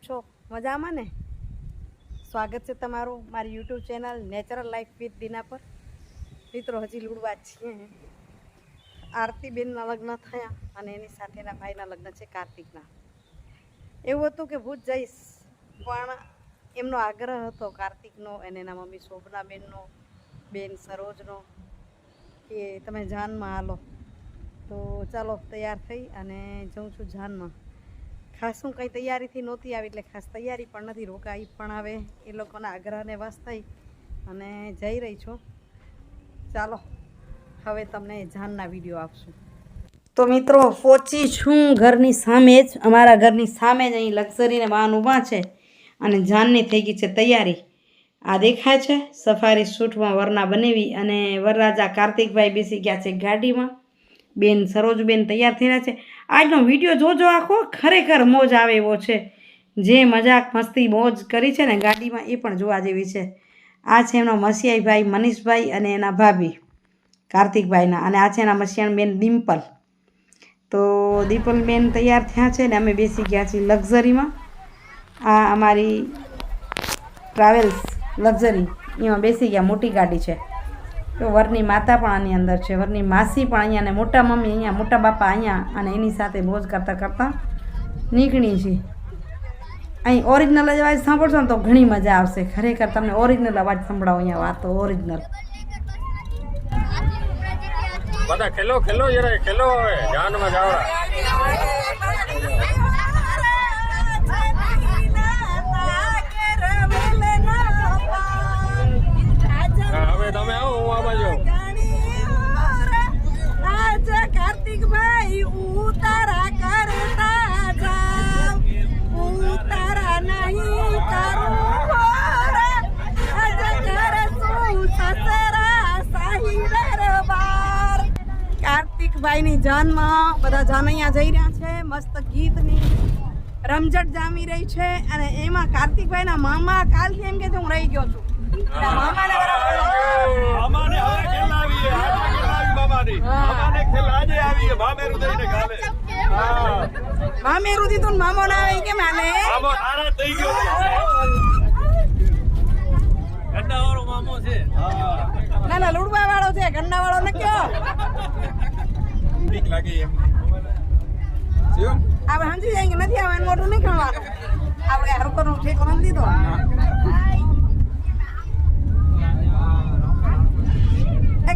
છો? મજામાં ને? સ્વાગત છે તમારું મારી YouTube channel natural life with Dina પર. મિત્રો, હજી લુડવા છીએ. આરતીબેનના લગ્ન થયા અને એની સાથેના ભાઈના લગ્ન છે કાર્તિકના. એવું હતું કે ભૂજ જઈશ, પણ એમનો આગ્રહ હતો કાર્તિકનો અને એના મમ્મી શોભનાબેનનો, બેન સરોજનો, કે તમે જાનમાં હાલો. તો ચાલો, તૈયાર થઈ અને જઉં છું જાનમાં. ખાસ હું કંઈ તૈયારીથી નહોતી આવી એટલે ખાસ તૈયારી પણ નથી. રોકાઈ પણ હવે એ લોકોના આગ્રહને થઈ અને જઈ રહી છું. ચાલો, હવે તમને જાનના વીડિયો આપશું. તો મિત્રો, પહોંચી છું ઘરની સામે જ. અમારા ઘરની સામે જ અહીં લક્ઝરીને વાહન ઊભા છે અને જાનની થઈ ગઈ છે તૈયારી. આ દેખાય છે, સફારી સૂટમાં વરના બનેવી અને વરરાજા કાર્તિકભાઈ બેસી ગયા છે ગાડીમાં. બેન, સરોજબેન તૈયાર થયેલા છે. આજનો વીડિયો જોજો આખો, ખરેખર મોજ આવે એવો છે. જે મજાક, મસ્તી, મોજ કરી છે ને ગાડીમાં એ પણ જોવા જેવી છે. આ છે એમનો મસિયાઈભાઈ, મનીષભાઈ અને એના ભાભી, કાર્તિકભાઈના. અને આ છે એના મસિયાણબેન ડિમ્પલ. તો દીપલબેન તૈયાર થયા છે ને અમે બેસી ગયા છીએ લક્ઝરીમાં. આ અમારી ટ્રાવેલ્સ લક્ઝરી. એમાં બેસી ગયા, મોટી ગાડી છે. તો વરની માતા પણ આની અંદર છે. વરની માસી પણ અહીંયા અને મોટા મમ્મી અહીંયા, મોટા બાપા અહીંયા અને એની સાથે મોજ કરતાં કરતાં નીકળી છે. અહીં ઓરિજિનલ અવાજ સાંભળશો ને તો ઘણી મજા આવશે. ખરેખર તમને ઓરિજિનલ અવાજ સંભળાવો અહીંયા વાતો ઓરિજિનલ બધા ખેલો ખેલો જરા ખેલો હવે. જાનમાં જાવડા હા, હવે તમે આવો હું આ બાજુ કાર્તિકભાઈ ઉતારા કરતા જાવ ઉતારા નહીં કરું કાર્તિકભાઈની જાનમાં બધા જાનૈયા જઈ રહ્યા છે મસ્ત ગીતની રમઝટ જામી રહી છે અને એમાં કાર્તિકભાઈના મામા કાલથી એમ કે હું રહી ગયો છું. આવી આવી આવી મામો ના આવે હાલે મામો. ગંડાવાળો મામો છે. ના ના લુડવા વાળો છે ગંડા વાળો ને કયો? બીક લાગે એમ. શું આપણે સમજી જાય કે નથી આવવાનું મોટું નહીં ખણવાનું આપણે હારું કરવું ઠીક કરી દીધો.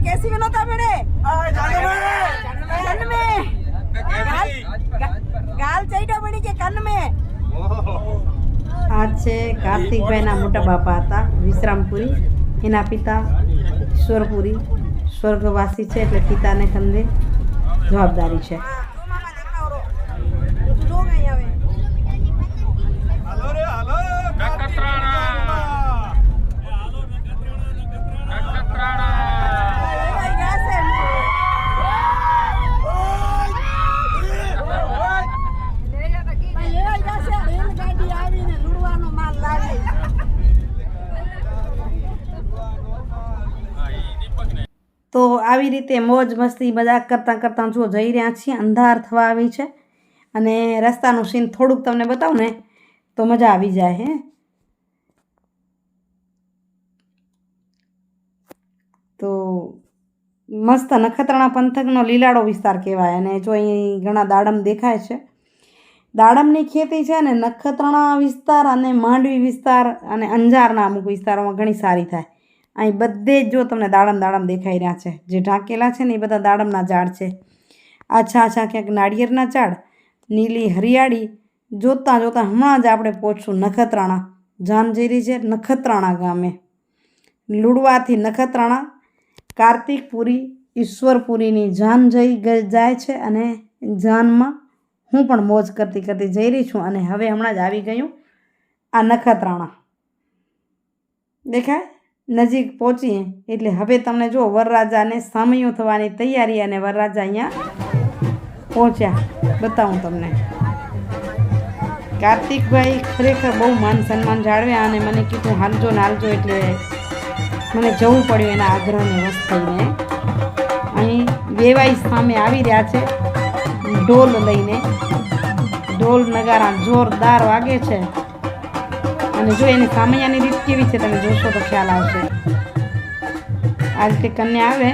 કેસી મે નતા મેડે કન મે ગાલ ચઈડો પડી કે કન મે આ છે કાર્તિકભાઈના મોટા બાપા હતા વિશ્રામપુરી. એના પિતા ઈશ્વરપુરી સ્વર્ગવાસી છે એટલે પિતાને ખંદે જવાબદારી છે હાલો રે, હાલો. નખત્રાણા. નખત્રાણા. રેલગાડી આવીને લૂડવાનો માલ લાવે હા, ઈ દીપકને. તો આવી રીતે મોજ મસ્તી મજાક કરતાં કરતાં જો જઈ રહ્યા છીએ, અંધાર થવા આવી છે અને રસ્તાનું સીન થોડુંક તમને બતાવું ને તો મજા આવી જાય, હે? તો મસ્ત નખત્રાણા પંથકનો લીલાડો વિસ્તાર કહેવાય અને જો અહીં ઘણા દાડમ દેખાય છે. દાડમની ખેતી છે ને નખત્રાણા વિસ્તાર અને માંડવી વિસ્તાર અને અંજારના અમુક વિસ્તારોમાં ઘણી સારી થાય. અહીં બધે જ તમને દાડમ દાડમ દેખાઈ રહ્યા છે, જે ઢાંકેલા છે ને એ બધા દાડમના ઝાડ છે. આછા આછા ક્યાંક નાળિયેરના ઝાડ, નીલી હરિયાળી, જોતાં જોતાં હમણાં જ આપણે પહોંચશું નખત્રાણા રહી છે નખત્રાણા ગામે. લુડવાથી નખત્રાણા, કાર્તિકપુરી, ઈશ્વરપુરીની જાન જઈ જાય છે અને જાનમાં હું પણ મોજ કરતી કરતી જઈ રહી છું અને હવે હમણાં જ આવી ગયું આ નખત્રાણા. દેખાય? નજીક પહોંચીએ એટલે હવે તમને જો વરરાજાને સામયું થવાની તૈયારી અને વરરાજા અહીંયા પહોંચ્યા. બતાવું તમને. કાર્તિકભાઈ ખરેખર બહુ માન સન્માન જાળવ્યા અને મને કીધું, હાલજો ને હાલજો, એટલે મને જવું પડ્યું એના આગ્રહને વશ થઈને અહીં વેવાઈ સામે આવી રહ્યા છે. ઢોલ લઈને. ઢોલ નગારા જોરદાર વાગે છે. અને જો એની સામૈયાની રીત કેવી છે તમે જોશો તો ખ્યાલ આવશે. આ રીતે કન્યા આવે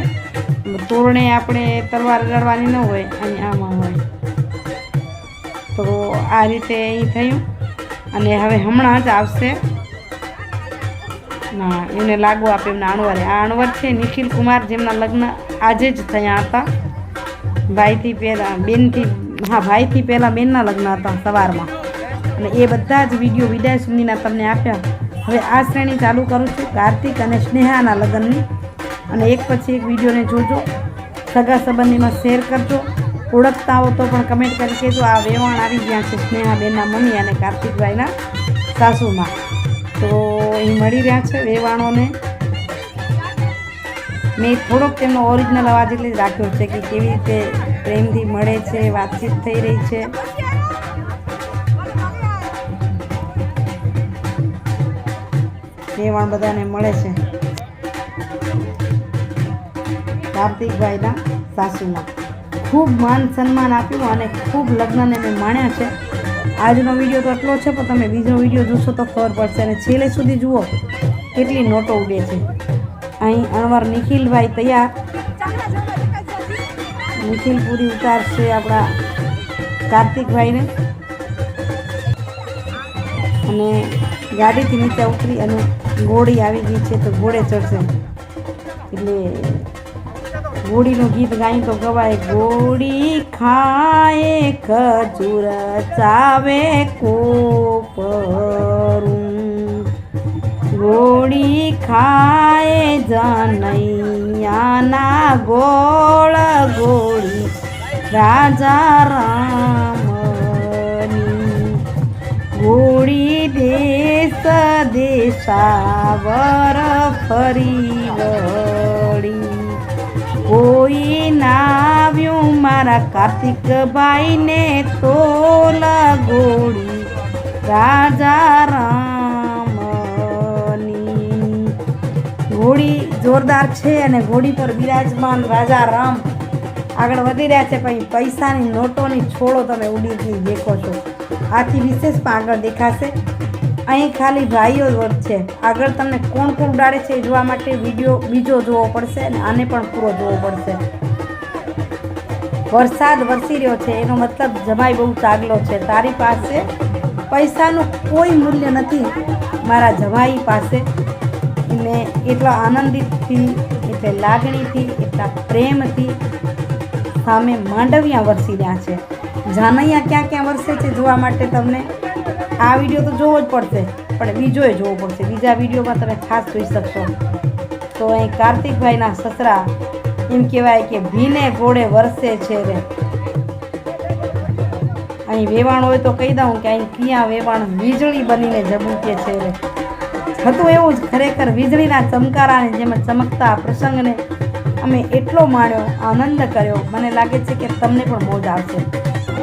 તોરણે આપણે તલવાર લડવાની ન હોય, અને આમાં હોય. તો આ રીતે એ થયું, અને હવે હમણાં જ આવશે. ના એમને લાગુ આપે એમના અણવરે આ અણવર છે નિખિલ કુમાર જેમના લગ્ન આજે જ થયા હતા. ભાઈથી પહેલાં, બેનથી, હા, ભાઈથી પહેલાં બેનના લગ્ન હતા સવારમાં. અને એ બધા જ વીડિયો વિદાય સુધીના તમને આપ્યા. હવે આ શ્રેણી ચાલુ કરું છું કાર્તિક અને સ્નેહાના લગ્નની. અને એક પછી એક વિડીયોને જોજો. સગા સંબંધીમાં શેર કરજો. ઓળખતા હો તો પણ કમેન્ટ કરી કહેજો. આ વેવાણ આવી ગયા છે સ્નેહાબેનના મમ્મી અને કાર્તિકભાઈના સાસુમાં. તો અહીં મળી રહ્યા છે વેવાણોને. મેં થોડોક તેમનો ઓરિજિનલ અવાજ એટલે જ રાખ્યો છે કે કેવી રીતે પ્રેમથી મળે છે, વાતચીત થઈ રહી છે. વેવાણ બધાને મળે છે. કાર્તિકભાઈના સાસુના ખૂબ માન સન્માન આપ્યું અને ખૂબ લગ્નને મેં માણ્યા છે. આજનો વીડિયો તો એટલો છે, પણ તમે બીજો વીડિયો જોશો તો ખબર પડશે અને છેલ્લે સુધી જુઓ કેટલી નોટો ઉડે છે. અહીં અણવર નિખિલભાઈ તૈયાર. નિખિલ પૂરી ઉતારશે આપણા કાર્તિકભાઈને. અને ગાડીથી નીચે ઉતરી અને ઘોડી આવી ગઈ છે તો ઘોડે ચડશે. એટલે ઘોડીનું ગીત ગાઈ તો ગવાય ઘોડી ખાય, ખજૂર ચાવે કોપરું. ઘોડી ખાય જનૈયાના ગોળ, ગોળી રાજા રામની. ઘોડી દેશ દેશાવર ફરી વળી. કોઈ નાવ્યું મારા કાર્તિકભાઈને તો લગોડી. રાજા રામની. ઘોડી જોરદાર છે અને ઘોડી પર બિરાજમાન રાજા રામ આગળ વધી રહ્યા છે પછી પૈસાની નોટોની છોડો તમે ઉડીથી દેખો છો. આથી વિશેષ પણ આગળ દેખાશે. અહીં ખાલી ભાઈઓ જ છે. આગળ તમને કોણ કોણ ઉડાડે છે એ જોવા માટે વીડિયો બીજો જોવો પડશે અને આને પણ પૂરો જોવો પડશે. વરસાદ વરસી રહ્યો છે, એનો મતલબ જમાઈ બહુ ચાગલો છે. તારી પાસે પૈસાનું કોઈ મૂલ્ય નથી. મારા જમાઈ પાસે ને એટલા આનંદિતથી, એટલે લાગણીથી, એટલા પ્રેમથી સામે માંડવિયા વરસી રહ્યા છે. જાનૈયા ક્યાં ક્યાં વરસે છે જોવા માટે તમને આ વીડિયો તો જોવો જ પડશે, પણ બીજોય જોવો પડશે. બીજા વિડીયોમાં તમે ખાસ જોઈ શકશો. તો અહીં કાર્તિકભાઈના સસરા, એમ કહેવાય કે ભીને ગોળે વરસે છે રે. અહીં વેવાણ હોય તો કહી દઉં કે અહીં ક્યાં વેવાણ વીજળી બનીને ઝબૂકે છે રે. હતું એવું જ ખરેખર વીજળીના ચમકારાને જેમ ચમકતા પ્રસંગને અમે એટલો માણ્યો, આનંદ કર્યો. મને લાગે છે કે તમને પણ મોજ આવશે.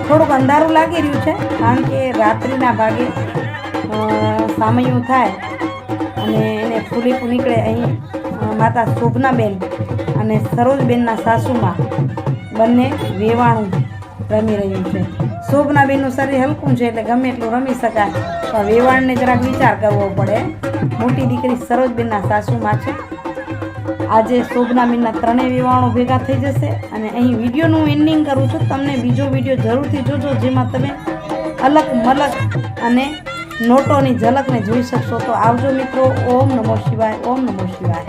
થોડુંક અંધારું લાગી રહ્યું છે, કારણ કે રાત્રિના ભાગે સામયું થાય અને એને ફૂલીપું નીકળે અહીં માતા શોભનાબેન અને સરોજબેનના સાસુમાં બંને વેવાણું રમી રહ્યું છે. શોભનાબેનનું શરીર હલકું છે એટલે ગમે એટલું રમી શકાય, પણ વેવાણને જરાક વિચાર કરવો પડે. મોટી દીકરી સરોજબેનના સાસુમાં છે. આજે શોભનામીના ત્રણેય વિવાહો ભેગા થઈ જશે અને અહીં વિડીયોનું એન્ડિંગ કરું છું. તમને બીજો વીડિયો જરૂરથી જોજો, જેમાં તમે અલગ મલક અને નોટોની ઝલકને જોઈ શકશો. તો આવજો મિત્રો, ઓમ નમો શિવાય, ઓમ નમો શિવાય.